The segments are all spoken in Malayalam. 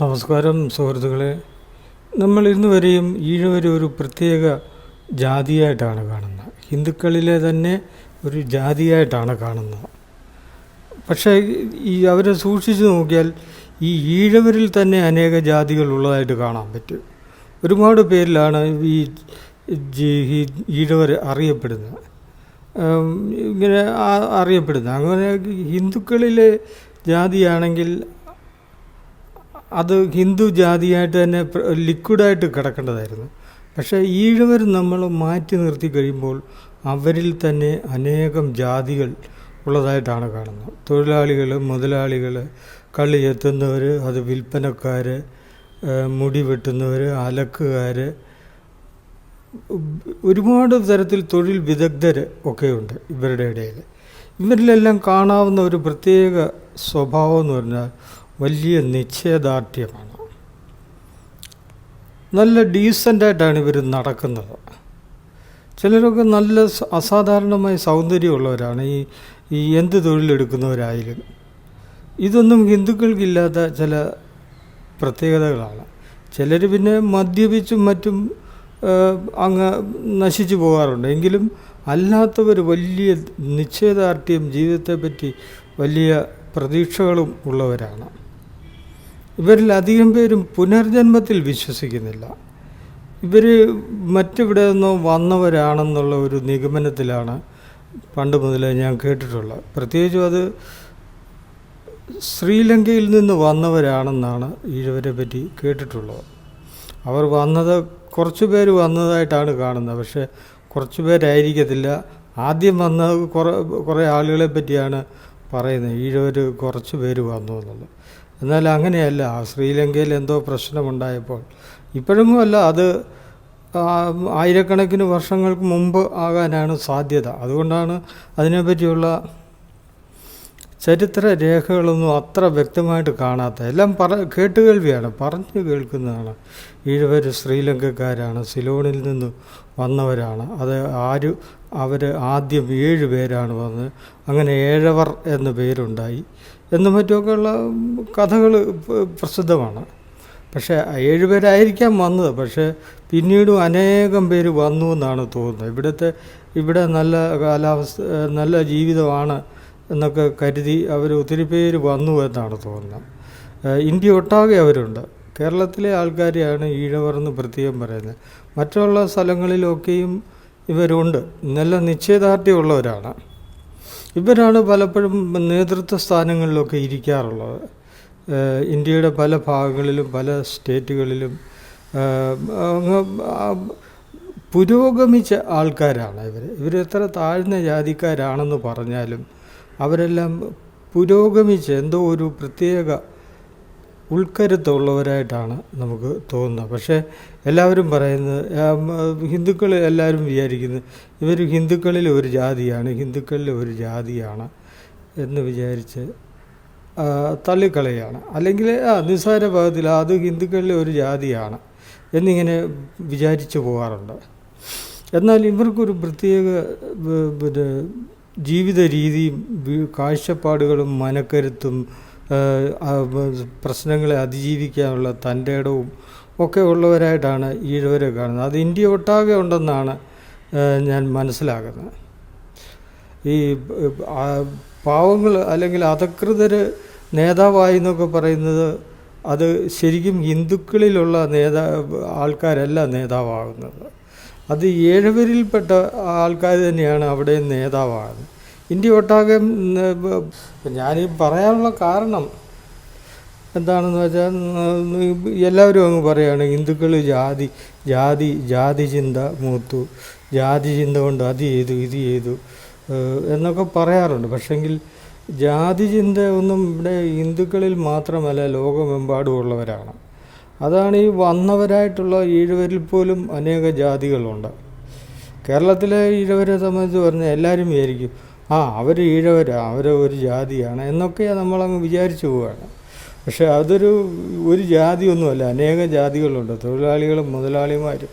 നമസ്കാരം സുഹൃത്തുക്കളെ. നമ്മൾ ഇന്ന് വരെയും ഈഴവരെ ഒരു പ്രത്യേക ജാതിയായിട്ടാണ് കാണുന്നത്. ഹിന്ദുക്കളിലെ തന്നെ ഒരു ജാതിയായിട്ടാണ് കാണുന്നത്. പക്ഷേ ഈ അവരെ സൂക്ഷിച്ചു നോക്കിയാൽ ഈ ഈഴവരിൽ തന്നെ അനേക ജാതികൾ ഉള്ളതായിട്ട് കാണാൻ പറ്റും. ഒരുപാട് പേരിലാണ് ഈ ഈഴവർ അറിയപ്പെടുന്നത്. ഇങ്ങനെ അറിയപ്പെടുന്നത്. അങ്ങനെ ഹിന്ദുക്കളിലെ ജാതിയാണെങ്കിൽ അത് ഹിന്ദു ജാതിയായിട്ട് തന്നെ ലിക്വിഡായിട്ട് കിടക്കേണ്ടതായിരുന്നു. പക്ഷേ ഈഴവർ നമ്മൾ മാറ്റി നിർത്തി കഴിയുമ്പോൾ അവരിൽ തന്നെ അനേകം ജാതികൾ ഉള്ളതായിട്ടാണ് കാണുന്നത്. തൊഴിലാളികൾ മുതലാളികൾ കള്ളി എത്തുന്നവർ അത് വിൽപ്പനക്കാർ മുടി വെട്ടുന്നവർ അലക്കുകാർ ഒരുപാട് തരത്തിൽ തൊഴിൽ വിദഗ്ധർ ഒക്കെയുണ്ട് ഇവരുടെ ഇടയിൽ. ഇവരിലെല്ലാം കാണാവുന്ന ഒരു പ്രത്യേക സ്വഭാവം എന്ന് പറഞ്ഞാൽ വലിയ നിശ്ചയദാർഢ്യമാണ്. നല്ല ഡീസന്റായിട്ടാണ് ഇവർ നടക്കുന്നത്. ചിലരൊക്കെ നല്ല അസാധാരണമായ സൗന്ദര്യമുള്ളവരാണ്. ഈ ഈ എന്ത് തൊഴിലെടുക്കുന്നവരായാലും. ഇതൊന്നും ഹിന്ദുക്കൾക്കില്ലാത്ത ചില പ്രത്യേകതകളാണ്. ചിലർ പിന്നെ മദ്യപിച്ചും മറ്റും അങ്ങ് നശിച്ചു പോകാറുണ്ട്. എങ്കിലും അല്ലാത്തവർ വലിയ നിശ്ചയദാർഢ്യം ജീവിതത്തെപ്പറ്റി വലിയ പ്രതീക്ഷകളും ഉള്ളവരാണ്. ഇവരിൽ അധികം പേരും പുനർജന്മത്തിൽ വിശ്വസിക്കുന്നില്ല. ഇവർ മറ്റെവിടെ നിന്നോ വന്നവരാണെന്നുള്ള ഒരു നിഗമനത്തിലാണ് പണ്ട് മുതലേ ഞാൻ കേട്ടിട്ടുള്ളത്. പ്രത്യേകിച്ചും അത് ശ്രീലങ്കയിൽ നിന്ന് വന്നവരാണെന്നാണ് ഈഴവരെ പറ്റി കേട്ടിട്ടുള്ളത്. അവർ വന്നത് കുറച്ച് പേര് വന്നതായിട്ടാണ് കാണുന്നത്. പക്ഷേ കുറച്ച് പേരായിരിക്കത്തില്ല. ആദ്യം വന്ന കുറേ കുറേ ആളുകളെ പറ്റിയാണ് പറയുന്നത് ഈഴവർ കുറച്ച് പേര് വന്നു എന്നുള്ളത്. എന്നാൽ അങ്ങനെയല്ല ശ്രീലങ്കയിൽ എന്തോ പ്രശ്നമുണ്ടായപ്പോൾ. ഇപ്പോഴും അല്ല അത് ആയിരക്കണക്കിന് വർഷങ്ങൾക്ക് മുമ്പ് ആകാനാണ് സാധ്യത. അതുകൊണ്ടാണ് അതിനെപ്പറ്റിയുള്ള ചരിത്ര രേഖകളൊന്നും അത്ര വ്യക്തമായിട്ട് കാണാത്ത എല്ലാം പറ കേട്ടുകേൾവിയാണ് പറഞ്ഞു കേൾക്കുന്നതാണ്. ഈഴവർ ശ്രീലങ്കക്കാരാണ് സിലോണിൽ നിന്ന് വന്നവരാണ്. അത് ആര് അവർ ആദ്യം ഏഴ് പേരാണ് വന്നത് അങ്ങനെ ഏഴവർ എന്ന പേരുണ്ടായി. എന്നും മറ്റുമൊക്കെയുള്ള കഥകൾ പ്രസിദ്ധമാണ്. പക്ഷേ ഏഴുപേരായിരിക്കാം വന്നത് പക്ഷേ പിന്നീടും അനേകം പേര് വന്നു എന്നാണ് തോന്നുന്നത്. ഇവിടുത്തെ ഇവിടെ നല്ല കാലാവസ്ഥ നല്ല ജീവിതമാണ് എന്നൊക്കെ കരുതി അവർ ഒത്തിരി പേര് വന്നു എന്നാണ് തോന്നുന്നത്. ഇന്ത്യ ഒട്ടാകെ അവരുണ്ട്. കേരളത്തിലെ ആൾക്കാരെയാണ് ഈഴവർന്ന് പ്രത്യേകം പറയുന്നത്. മറ്റുള്ള സ്ഥലങ്ങളിലൊക്കെയും ഇവരുണ്ട്. നല്ല നിശ്ചയദാർഢ്യമുള്ളവരാണ്. ഇവരാണ് പലപ്പോഴും നേതൃത്വ സ്ഥാനങ്ങളിലൊക്കെ ഇരിക്കാറുള്ളത്. ഇന്ത്യയുടെ പല ഭാഗങ്ങളിലും പല സ്റ്റേറ്റുകളിലും പുരോഗമിച്ച ആൾക്കാരാണ് ഇവർ ഇവർ എത്ര താഴ്ന്ന ജാതിക്കാരാണെന്ന് പറഞ്ഞാലും അവരെല്ലാം പുരോഗമിച്ച് എന്തോ ഒരു പ്രത്യേക ഉൾക്കരുത്തുള്ളവരായിട്ടാണ് നമുക്ക് തോന്നുന്നത്. പക്ഷേ എല്ലാവരും പറയുന്നത് ഹിന്ദുക്കൾ എല്ലാവരും വിചാരിക്കുന്നത് ഇവർ ഹിന്ദുക്കളിൽ ഒരു ജാതിയാണ് ഹിന്ദുക്കളിൽ ഒരു ജാതിയാണ് എന്ന് വിചാരിച്ച് തള്ളിക്കളയാണ്. അല്ലെങ്കിൽ ആ നിസ്സാര ഭാഗത്തിൽ അത് ഹിന്ദുക്കളിലെ ഒരു ജാതിയാണ് എന്നിങ്ങനെ വിചാരിച്ചു പോകാറുണ്ട്. എന്നാൽ ഇവർക്കൊരു പ്രത്യേക പിന്നെ ജീവിത രീതിയും കാഴ്ചപ്പാടുകളും മനക്കരുത്തും പ്രശ്നങ്ങളെ അതിജീവിക്കാനുള്ള തന്റെ ഇടവും ഒക്കെ ഉള്ളവരായിട്ടാണ് ഈഴവരെ കാണുന്നത്. അത് ഇന്ത്യ ഒട്ടാകെ ഉണ്ടെന്നാണ് ഞാൻ മനസ്സിലാക്കുന്നത്. ഈ പാവങ്ങൾ അല്ലെങ്കിൽ അധകൃതർ നേതാവായി എന്നൊക്കെ പറയുന്നത് അത് ശരിക്കും ഹിന്ദുക്കളിലുള്ള നേതാ ആൾക്കാരല്ല നേതാവാകുന്നത്. അത് ഏഴുപേരിൽപ്പെട്ട ആൾക്കാർ തന്നെയാണ് അവിടെ നേതാവാകുന്നത് ഇന്ത്യ ഒട്ടാകെ ഞാനീ പറയാനുള്ള കാരണം എന്താണെന്ന് വെച്ചാൽ എല്ലാവരും അങ്ങ് പറയുകയാണ് ഹിന്ദുക്കൾ ജാതി ജാതി ജാതി ചിന്ത മൂത്തു ജാതി ചിന്ത കൊണ്ട് അത് ചെയ്തു ഇത് ചെയ്തു എന്നൊക്കെ പറയാറുണ്ട്. പക്ഷെങ്കിൽ ജാതി ചിന്ത ഒന്നും ഇവിടെ ഹിന്ദുക്കളിൽ മാത്രമല്ല ലോകമെമ്പാടും ഉള്ളവരാണ് അതാണ് ഈ വന്നവരായിട്ടുള്ള ഈഴവരിൽ പോലും അനേക ജാതികളുണ്ട്. കേരളത്തിലെ ഈഴവരെ സംബന്ധിച്ച് പറഞ്ഞാൽ എല്ലാവരും വിചാരിക്കും ആ അവർ ഈഴവരാണ് അവർ ഒരു ജാതിയാണ് എന്നൊക്കെ നമ്മളങ്ങ് വിചാരിച്ചു പോവുകയാണ് പക്ഷേ അതൊരു ഒരു ജാതിയൊന്നുമല്ല അനേക ജാതികളുണ്ട്. തൊഴിലാളികളും മുതലാളിമാരും.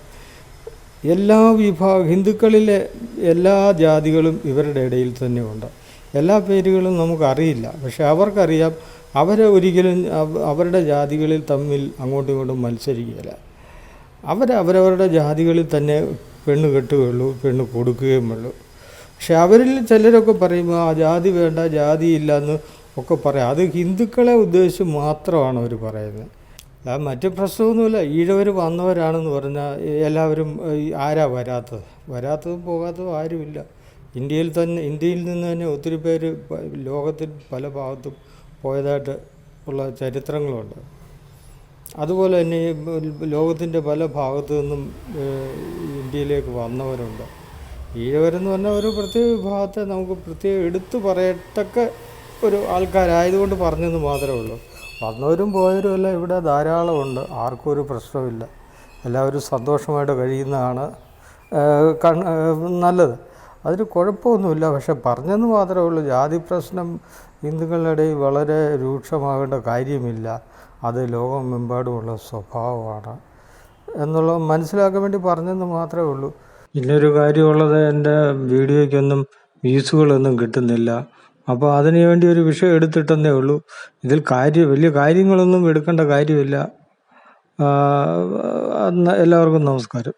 എല്ലാ വിഭാഗ ഹിന്ദുക്കളിലെ എല്ലാ ജാതികളും ഇവരുടെ ഇടയിൽ തന്നെ ഉണ്ട് എല്ലാ പേരുകളും നമുക്കറിയില്ല. പക്ഷെ അവർക്കറിയാം അവരെ ഒരിക്കലും അവ- അവരുടെ ജാതികളിൽ തമ്മിൽ അങ്ങോട്ടും ഇങ്ങോട്ടും മത്സരിക്കുകയില്ല. അവർ അവരവരുടെ ജാതികളിൽ തന്നെ പെണ്ണ് കെട്ടുകയുള്ളൂ പെണ്ണ് കൊടുക്കുകയും ഉള്ളൂ. പക്ഷെ അവരിൽ ചിലരൊക്കെ പറയുമ്പോൾ ആ ജാതി വേണ്ട ജാതി ഇല്ല എന്ന് ഒക്കെ പറയാം. അത് ഹിന്ദുക്കളെ ഉദ്ദേശിച്ച് മാത്രമാണ് അവർ പറയുന്നത്. ആ മറ്റ് പ്രശ്നമൊന്നുമില്ല. ഈഴവർ വന്നവരാണെന്ന് പറഞ്ഞാൽ എല്ലാവരും ആരാ വരാത്തത്? വരാത്തതും പോകാത്തതും ആരുമില്ല. ഇന്ത്യയിൽ തന്നെ ഇന്ത്യയിൽ നിന്ന് തന്നെ ഒത്തിരി പേര് ലോകത്തിൽ പല ഭാഗത്തും പോയതായിട്ട് ഉള്ള ചരിത്രങ്ങളുണ്ട്. അതുപോലെ തന്നെ ലോകത്തിന്റെ പല ഭാഗത്തു നിന്നും ഇന്ത്യയിലേക്ക് വന്നവരുണ്ട്. ഈഴവരെന്ന് പറഞ്ഞാൽ ഒരു പ്രത്യേക വിഭാഗത്തെ നമുക്ക് പ്രത്യേകം എടുത്തു പറയത്തക്ക ഒരു ആൾക്കാരായതുകൊണ്ട് പറഞ്ഞെന്ന് മാത്രമേ ഉള്ളൂ. വന്നവരും പോയവരും എല്ലാം ഇവിടെ ധാരാളമുണ്ട്. ആർക്കും ഒരു പ്രശ്നമില്ല എല്ലാവരും സന്തോഷമായിട്ട് കഴിയുന്നതാണ് നല്ലത്. അതിന് കുഴപ്പമൊന്നുമില്ല. പക്ഷെ പറഞ്ഞെന്ന് മാത്രമേ ഉള്ളൂ ജാതി പ്രശ്നം ഹിന്ദുക്കളുടെ വളരെ രൂക്ഷമാകേണ്ട കാര്യമില്ല. അത് ലോകമെമ്പാടുമുള്ള സ്വഭാവമാണ് എന്നുള്ളത് മനസ്സിലാക്കാൻ വേണ്ടി പറഞ്ഞെന്ന് മാത്രമേ ഉള്ളൂ. പിന്നൊരു കാര്യമുള്ളത് എന്റെ വീഡിയോയ്ക്കൊന്നും വ്യൂസുകളൊന്നും കിട്ടുന്നില്ല. അപ്പോൾ അതിനു വേണ്ടി ഒരു വിഷയം എടുത്തിട്ടെന്നേ ഉള്ളൂ. ഇതിൽ കാര്യം വലിയ കാര്യങ്ങളൊന്നും എടുക്കേണ്ട കാര്യമില്ല. എല്ലാവർക്കും നമസ്കാരം.